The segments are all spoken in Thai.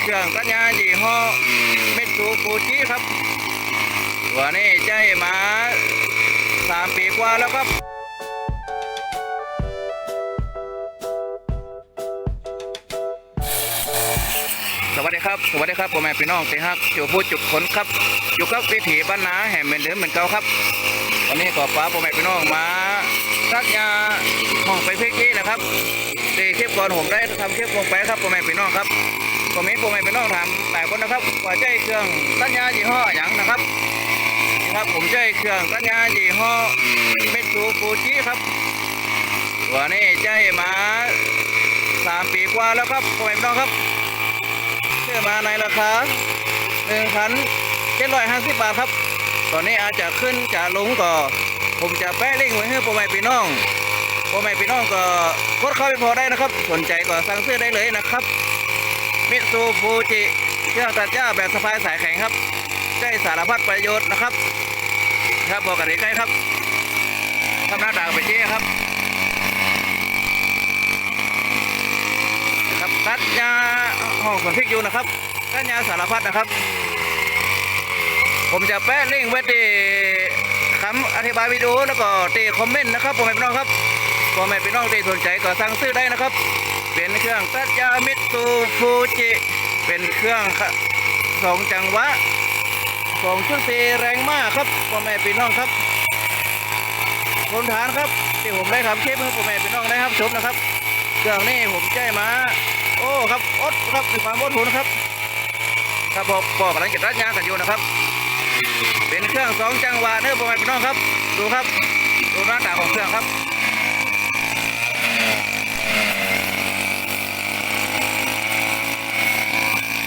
เครื่องสัญญาณยี่ห้อมิตซูฟูจิครับ ตัวนี้ใจมาสามปีกว่าแล้วครับสวัสดีครับ สวัสดีครับพ่อแม่พี่น้องที่ฮักอยู่พูดจุกคนครับ อยู่กับวิถีบ้านนาแห่งเหมือนเดิมเหมือนเก่าครับ วันนี้ก็ป้าพ่อแม่พี่น้องมาสักยาห้องไปเพื่อกี้นะครับตีคลิปก่อนผมได้ทำคลิปลงไปครับพ่อแม่พี่น้องครับ ก็มีพ่อแม่พี่น้องถามหลายคนนะครับว่าใจเครื่องสัญญายี่ห้ออย่างนะครับนี่ครับผมใจเครื่องสัญญายี่ห้อเมิตซูฟูจิครับตัวนี้ใจมาสามปีกว่าแล้วครับพ่อแม่พี่น้องครับซื้อมาในราคา1,750บาทครับ ตอนนี้อาจจะขึ้นจะลงก็ผมจะแปะลิงก์ไว้ให้พ่อแม่พี่น้องพ่อแม่พี่น้องก็กดเข้าไปพอได้นะครับ สนใจก็สั่งซื้อได้เลยนะครับ มิตซูฟูจิเครื่องตัดหญ้าแบบสะพายสายแข็งครับ ได้สารพัดประโยชน์นะครับ ครับบอกกันใกล้ครับทำหน้าด่างไปเจ๊ครับ ครับตัดยาห้องขนพริกอยู่นะครับตัดยาสารพัดนะครับ ผมจะแปะลิงก์ไว้ที่คำอธิบายวิดีโอแล้วก็ที่คอมเมนต์นะครับพ่อแม่พี่น้องครับพ่อแม่พี่น้องที่สนใจก็สั่งซื้อได้นะครับ เป็นเครื่องตัดยามิตซูฟูจิ เป็นเครื่องสองจังหวะสองชุดสีแรงมากครับพ่อแม่พี่น้องครับทนทานครับที่ผมได้ทำคลิปให้พ่อแม่พี่น้องได้ครับชมนะครับ เครื่องนี้ผมใจมา โอ้ครับอดครับมีความอดทนครับครับบอกบอกกำลังจะรัดยางกันอยู่นะครับ เป็นเครื่องสองจังหวะเนื้อประมาณพี่น้องครับ ดูครับดูหน้าตาของเครื่องครับ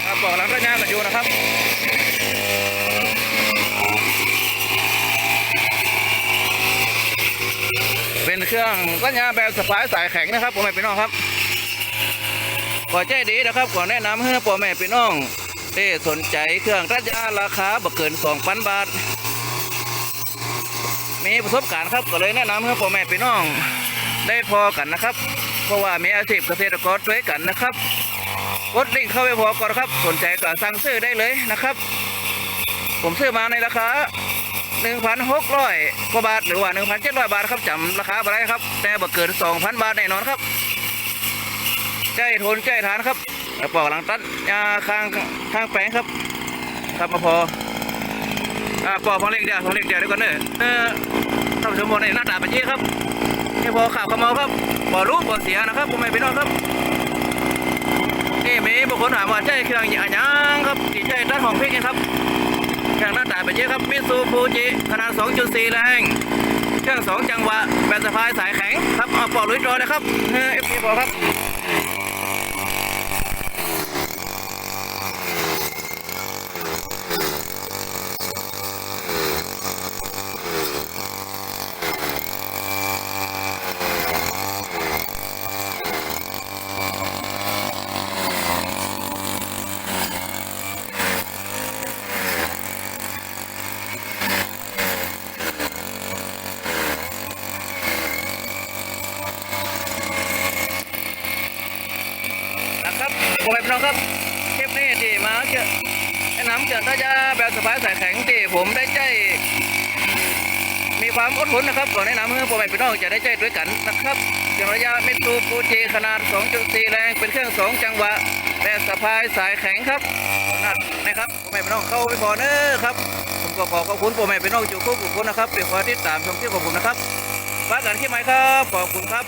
ครับบ อกกำลังรัดยางกันอยู่นะครับเป็นเครื่องสัญญาแบบสายสายแข็งนะครับผมพี่น้องครับก่อใจดีนะครับก่อนแนะนำให้พ่อแม่พี่น้องที่สนใจเครื่องตัดยาราคาบ่เกิน2,000บาทมีประสบการณ์ครับก็เลยแนะนำให้พ่อแม่พี่น้องได้พอกันนะครับ เพราะว่ามีอาชีพเกษตรกรด้วยกันนะครับ กดลิงก์เข้าไปพอก่อนครับ สนใจก็สั่งซื้อได้เลยนะครับ ผมซื้อมาในราคา1,600กว่าบาทหรือว่า 1,700 บาทครับจำราคาอะไรครับ แต่บ่เกิน2,000 บาทแน่นอนครับ ใจทนใจทานครับแล้วปอกหลังตัดยาข้างข้างแปลงครับ ครับมาพออ่าปอกพอเล็กเดียวพอเล็กเดียวเดี๋ยวก่อนเนอะเออท่านผู้ชมบอกในหน้าตาเป็นยี่ครับนี่พอข่าวขมเอาครับบ่รู้บ่เสียนะครับผมไม่พี่น้องครับ คนหามว่าใช่เครื่องอย่างยังครับที่ใช่ด้านของพริกนะครับเครื่องหน้าตาเป็นยี่ครับมิซูฟูจิขนาด 2.4 แรงเครื่องสองจังหวะแบตสะพายสายแข็งครับเอาปอกลุยจอนะครับเออฟพีบอกครับ ผมเป็นน้องครับคลิปนี้ที่มาเจอแนะนำเจอตายาแบบสบายสายแข็งที่ผมได้ใจ มีความอดทนนะครับก่อนแนะนำให้พ่อแม่พี่น้องจะได้ใจด้วยกันนะครับเครื่องระยะมิตซูฟูจิขนาด 2.4 แรงเป็นเครื่อง 2 จังหวะแบบสะพายสายแข็งครับนัดนะครับพ่อแม่พี่น้องเข้าไปพอเนอครับผมก็ขอขอบคุณพ่อแม่พี่น้องอยู่คู่กับคุณนะครับเดี๋ยวขอติดตามชมคลิปของผมนะครับฝากกันที่ไหมครับขอบคุณครับ